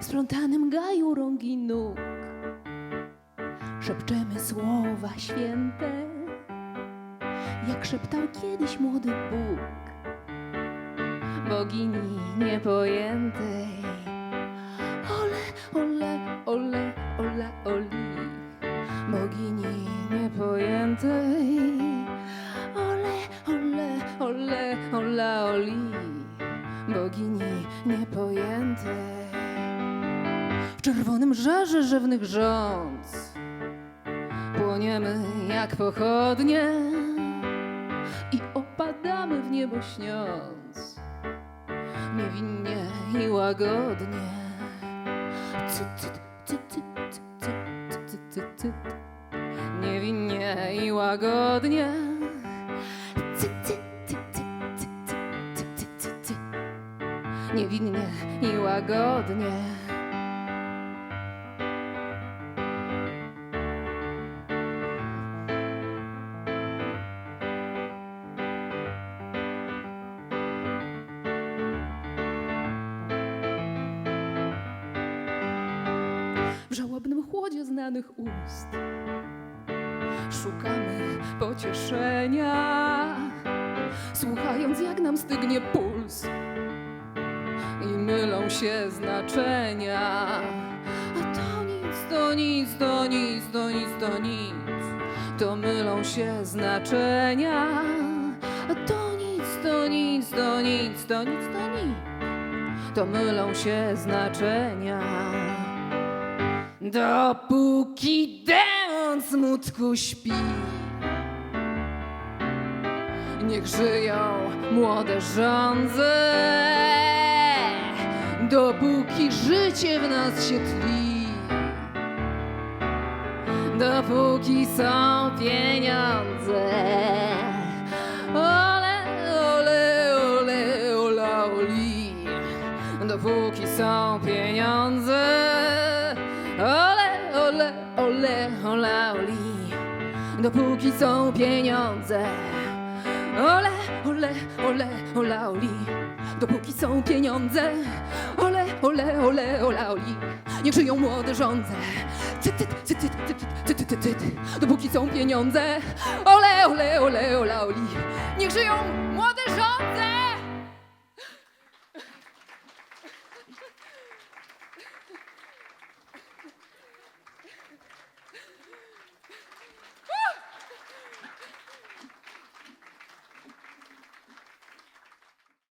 splątanym gaju rąk i nóg. Szepczemy słowa święte, jak szeptał kiedyś młody Bóg. Bogini niepojętej. Ole, ole, ole, ola, oli. Bogini niepojętej. Ole, ole, ole, ola, oli. Bogini niepojętej czerwonym żarze żywnych rząd. Płoniemy jak pochodnie i opadamy w niebo śniąc. Niewinnie i łagodnie. Niewinnie i łagodnie. Niewinnie i łagodnie. Ust. Szukamy pocieszenia, słuchając jak nam stygnie puls i mylą się znaczenia. A to nic, to nic, to nic, to nic, to nic, to mylą się znaczenia. A to nic, to nic, to nic, to nic, to nic, to mylą się znaczenia. Dopóki demon smutku śpi Niech żyją młode żądze. Dopóki życie w nas się tli Dopóki są pieniądze. Ole, ole, ole, ola, oli Dopóki są pieniądze Ole, ole, ole, ola, oli. Dopóki są pieniądze. Ole, ole, ole, ola, oli. Dopóki są pieniądze. Ole, ole, ole, ola, oli. Niech żyją młode rządze Cyt, cyt, Dopóki są pieniądze. Ole, ole, ole, ola, oli. Niech żyją młode rządze